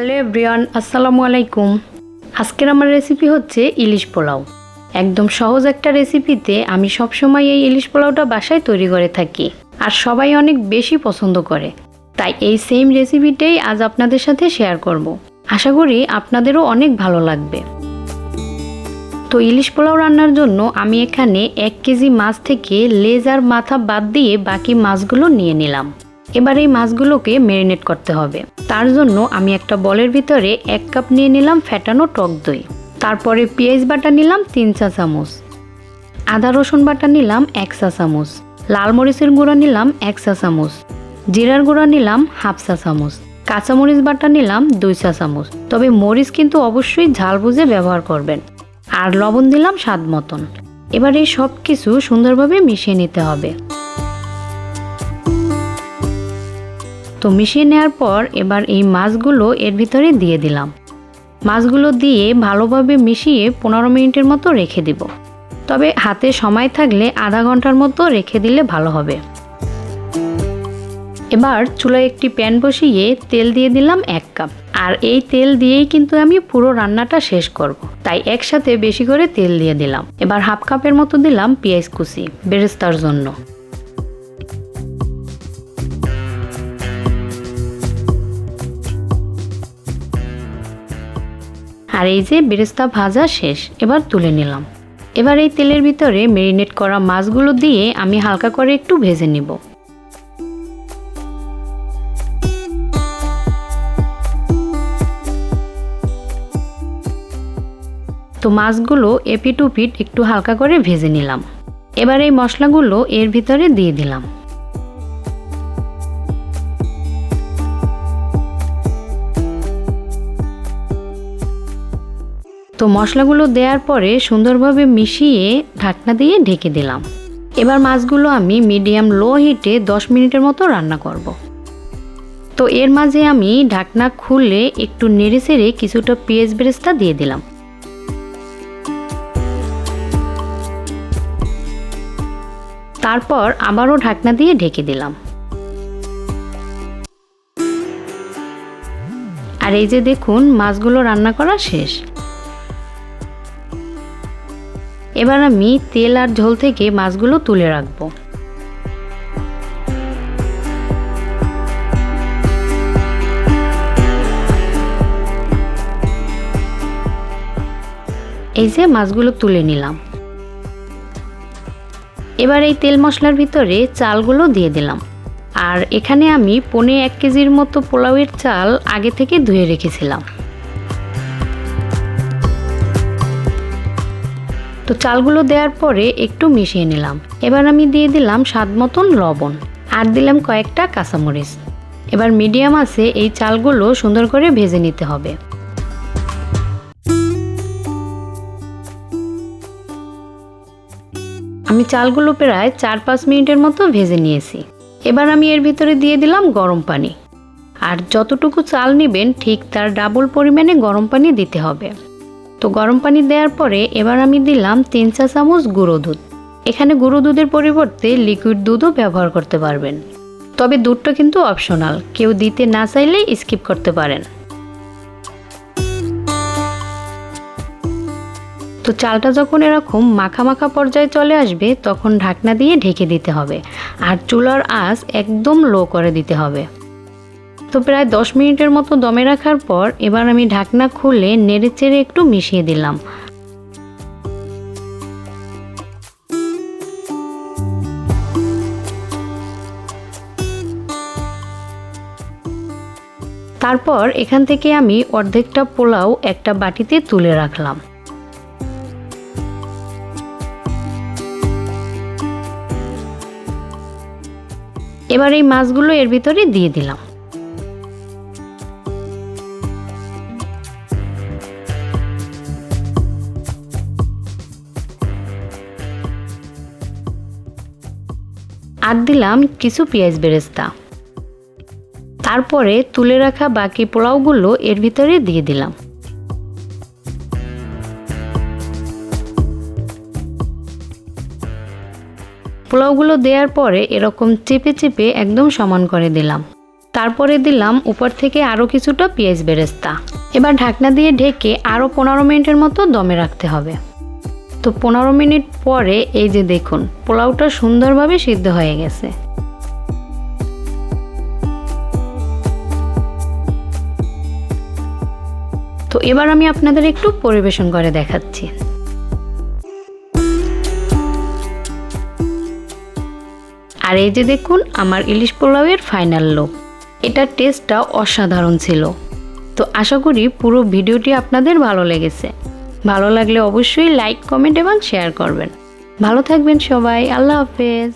Hello everyone, আসসালামু আলাইকুম। আজকের আমার রেসিপি হচ্ছে ইলিশ পোলাও। একদম সহজ একটা রেসিপিতে আমি সবসময় এই ইলিশ পোলাওটা বাসায় তৈরি করে থাকি আর সবাই অনেক বেশি পছন্দ করে। তাই এই সেম রেসিপিটাই আজ আপনাদের সাথে শেয়ার করব। আশা করি আপনাদেরও অনেক ভালো লাগবে। তো ইলিশ পোলাও রান্নার জন্য আমি এখানে এক কেজি মাছ থেকে লেজ আর মাথা বাদ দিয়ে বাকি মাছগুলো নিয়ে নিলাম। এবার এই মাছগুলোকে ম্যারিনেট করতে হবে। তার জন্য আমি একটা বলের ভিতরে এক কাপ নিয়ে নিলাম ফ্যাটানো টক দই। তারপরে পেঁয়াজ বাটা নিলাম তিন চা চামচ। আদা রসুন বাটা নিলাম এক চা চামচ। লাল মরিচের গুঁড়া নিলাম এক চা চামচ। জিরার গুঁড়া নিলাম হাফ চা চামচ। কাঁচামরিচ বাটা নিলাম দুই চা চামচ। তবে মরিচ কিন্তু অবশ্যই ঝাল বুঝে ব্যবহার করবেন। আর লবণ দিলাম স্বাদ মতন। এবার এই সব কিছু সুন্দরভাবে মিশিয়ে নিতে হবে। তো মিশিয়ে নেওয়ার পর এবার এই মাছগুলো এর ভিতরে দিয়ে দিলাম। মাছগুলো দিয়ে ভালোভাবে মিশিয়ে পনেরো মিনিটের মতো রেখে দিব। তবে হাতে সময় থাকলে আধা ঘণ্টার মতো রেখে দিলে ভালো হবে। এবার চুলায় একটি প্যান বসিয়ে তেল দিয়ে দিলাম এক কাপ। আর এই তেল দিয়েই কিন্তু আমি পুরো রান্নাটা শেষ করব। তাই একসাথে বেশি করে তেল দিয়ে দিলাম। এবার হাফ কাপের মতো দিলাম পেঁয়াজ কুচি, বেরেস্তার জন্য। আর এই যে বেরেস্তা ভাজা শেষ, এবার তুলে নিলাম। এবার এই তেলের ভিতরে মেরিনেট করা মাছগুলো দিয়ে আমি হালকা করে একটু ভেজে নিব। তো মাছগুলো এপিট উপিট একটু হালকা করে ভেজে নিলাম। এবার এই মশলাগুলো এর ভিতরে দিয়ে দিলাম। তো মশলাগুলো দেওয়ার পরে সুন্দরভাবে মিশিয়ে ঢাকনা দিয়ে ঢেকে দিলাম। এবার মাছগুলো আমি মিডিয়াম লো হিটে দশ মিনিটের মতো রান্না করব। তো এর মাঝে আমি ঢাকনা খুলে একটু নেড়ে কিছুটা পেঁয়াজ বেরেস্তা দিয়ে দিলাম। তারপর আবারও ঢাকনা দিয়ে ঢেকে দিলাম। আর এই যে দেখুন, মাছগুলো রান্না করা শেষ। এবার আমি তেল আর ঝোল থেকে মাছগুলো তুলে রাখব। এই যে মাছগুলো তুলে নিলাম। এবার এই তেল মশলার ভিতরে চালগুলো দিয়ে দিলাম। আর এখানে আমি পনে এক কেজির মতো পোলাওয়ের চাল আগে থেকে ধুয়ে রেখেছিলাম। তো চালগুলো দেওয়ার পরে একটু মিশিয়ে নিলাম। এবার আমি দিয়ে দিলাম স্বাদ মতন লবণ আর দিলাম কয়েকটা কাঁচামরিচ। এবার মিডিয়াম আছে এই চালগুলো সুন্দর করে ভেজে নিতে হবে। আমি চালগুলো প্রায় চার পাঁচ মিনিটের মতো ভেজে নিয়েছি। এবার আমি এর ভিতরে দিয়ে দিলাম গরম পানি। আর যতটুকু চাল নেবেন ঠিক তার ডাবল পরিমাণে গরম পানি দিতে হবে। তো গরম পানি দেওয়ার পরে এবার আমি দিলাম তিন চা চামচ গুঁড়ো দুধ। এখানে গুঁড়ো দুধের পরিবর্তে লিকুইড দুধও ব্যবহার করতে পারবেন। তবে দুধটা কিন্তু অপশনাল, কেউ দিতে না চাইলে স্কিপ করতে পারেন। তো চালটা যখন এরকম মাখা মাখা পর্যায়ে চলে আসবে, তখন ঢাকনা দিয়ে ঢেকে দিতে হবে। আর চুলার আঁচ একদম লো করে দিতে হবে। তো প্রায় দশ মিনিটের মতো দমে রাখার পর এবার আমি ঢাকনা খুলে নেড়ে চেড়ে একটু মিশিয়ে দিলাম। তারপর এখান থেকে আমি অর্ধেকটা পোলাও একটা বাটিতে তুলে রাখলাম। এবার এই মাছগুলো এর ভিতরে দিয়ে দিলাম। আর দিলাম কিছু পেঁয়াজ বেরেস্তা। তারপরে তুলে রাখা বাকি পোলাওগুলো এর ভিতরে দিয়ে দিলাম। পোলাওগুলো দেওয়ার পরে এরকম চেপে চেপে একদম সমান করে দিলাম। তারপরে দিলাম উপর থেকে আরও কিছুটা পেঁয়াজ বেরেস্তা। এবার ঢাকনা দিয়ে ঢেকে আরও পনেরো মিনিটের মতো দমে রাখতে হবে। তো পনেরো মিনিট পরে এই যে দেখুন, পোলাওটা সুন্দরভাবে সিদ্ধ হয়ে গেছে। তো এবার আমি আপনাদের একটু পরিবেশন করে দেখাচ্ছি। আর এই যে দেখুন, আমার ইলিশ পোলাওয়ের ফাইনাল লুক। এটার টেস্টটা অসাধারণ ছিল। তো আশা করি পুরো ভিডিওটি আপনাদের ভালো লেগেছে। ভালো লাগলে অবশ্যই লাইক কমেন্ট এবং শেয়ার করবেন। ভালো থাকবেন সবাই আল্লাহ হাফেজ।